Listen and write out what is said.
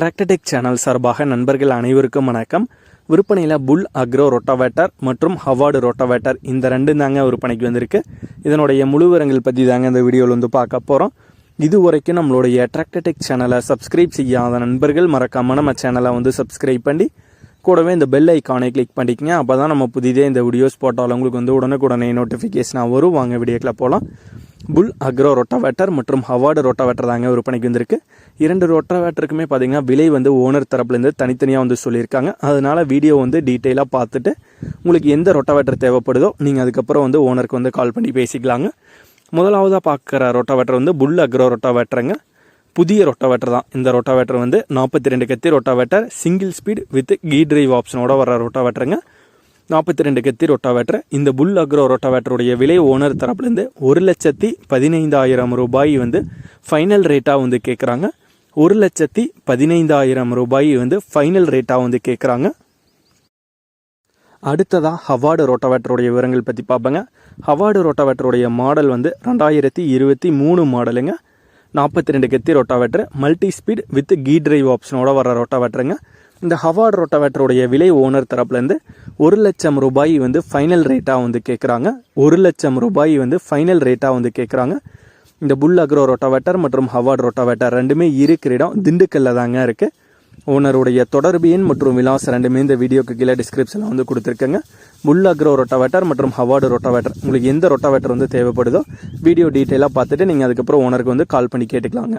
டிராக்டடெக் channel சார்பாக நண்பர்கள் அனைவருக்கும் வணக்கம். விற்பனையில் புல் அக்ரோ ரொட்டோவேட்டர் மற்றும் ஹவார்டு ரொட்டவேட்டர் இந்த ரெண்டும் தாங்க விற்பனைக்கு வந்திருக்கு. இதனுடைய முழுவரங்கள் பற்றி தாங்க இந்த வீடியோவில் வந்து பார்க்க போகிறோம் இது வரைக்கும் நம்மளுடைய டிராக்டடெக் சேனலை சப்ஸ்கிரைப் செய்யாத நண்பர்கள் மறக்காமல் நம்ம சேனலை வந்து சப்ஸ்கிரைப் பண்ணி கூடவே இந்த பெல் ஐக்கானை கிளிக் பண்ணிக்கங்க. அப்போ தான் நம்ம புதிதே இந்த வீடியோஸ் போட்டாலும் உங்களுக்கு வந்து உடனுக்குடனே நோட்டிஃபிகேஷனாக வரும். வாங்க வீடியோக்கில் போகலாம் புல் அக்ரோ ரொட்டாவேட்டர் மற்றும் ஹவார்டு ரொட்டாவேட்டர் தாங்க விற்பனைக்கு வந்திருக்கு. இரண்டு ரொட்டவேட்டருக்குமே பார்த்தீங்கன்னா விலை வந்து ஓனர் தரப்புலேருந்து தனித்தனியாக வந்து சொல்லியிருக்காங்க. அதனால் வீடியோ வந்து டீட்டெயிலாக பார்த்துட்டு உங்களுக்கு எந்த ரொட்டாவேட்டர் தேவைப்படுதோ நீங்கள் அதுக்கப்புறம் வந்து ஓனருக்கு வந்து கால் பண்ணி பேசிக்கலாங்க. முதலாவதாக பார்க்குற ரொட்டாவேட்டர் வந்து புல் அக்ரோ ரொட்டாவேட்டருங்க. புதிய ரொட்டாவேட்டர் தான். இந்த ரொட்டாவேட்டர் வந்து நாற்பத்தி ரெண்டு கத்தி rotavator single speed with key drive ஆப்ஷனோட வர ரொட்டாவேட்டருங்க. நாற்பத்தி ரெண்டு கத்தி ரொட்டாவேட்டர் இந்த புல் அக்ரோ ரொட்டாவேட்டருடைய விலை ஓனர் தரப்புலேருந்து ஒரு லட்சத்தி பதினைந்தாயிரம் ரூபாய் வந்து ஃபைனல் ரேட்டாக வந்து கேட்குறாங்க ஒரு லட்சத்தி பதினைந்தாயிரம் ரூபாய் வந்து ஃபைனல் ரேட்டாக வந்து கேட்குறாங்க அடுத்ததாக ஹவார்டு ரோட்டோவேட்டருடைய விவரங்கள் பற்றி பார்ப்பேங்க. ஹவார்டு ரோட்டோவேட்டருடைய மாடல் வந்து ரெண்டாயிரத்தி இருபத்தி மூணு மாடலுங்க நாற்பத்தி ரெண்டு கத்தி rotavator multi speed with key drive ஆப்ஷனோட வர ரொட்டாவேட்டருங்க இந்த ஹவார்டு ரோட்டாவேட்டருடைய விலை ஓனர் தரப்புலேருந்து ஒரு லட்சம் ரூபாய் வந்து ஃபைனல் ரேட்டாக வந்து கேட்குறாங்க ஒரு லட்சம் ரூபாய் வந்து ஃபைனல் ரேட்டாக வந்து கேட்குறாங்க இந்த புல் அக்ரோ ரொட்டாவேட்டர் மற்றும் ஹவார்டு ரொட்டாவேட்டர் ரெண்டுமே இருக்கிற இடம். திண்டுக்கல்ல தாங்க இருக்குது ஓனருடைய தொடர்பு எண் மற்றும் விலாசம் ரெண்டுமே இந்த வீடியோக்கு கீழே டிஸ்கிரிப்ஷனில் வந்து கொடுத்துருக்கேங்க. புல் அக்ரோ ரொட்டாவேட்டர் மற்றும் ஹவார்டு ரொட்டாவேட்டர். உங்களுக்கு எந்த ரொட்டாவேட்டர் வந்து தேவைப்படுதோ வீடியோ டீட்டெயிலாக பார்த்துட்டு நீங்கள் அதுக்கப்புறம் ஓனருக்கு வந்து கால் பண்ணி கேட்டுக்கலாங்க.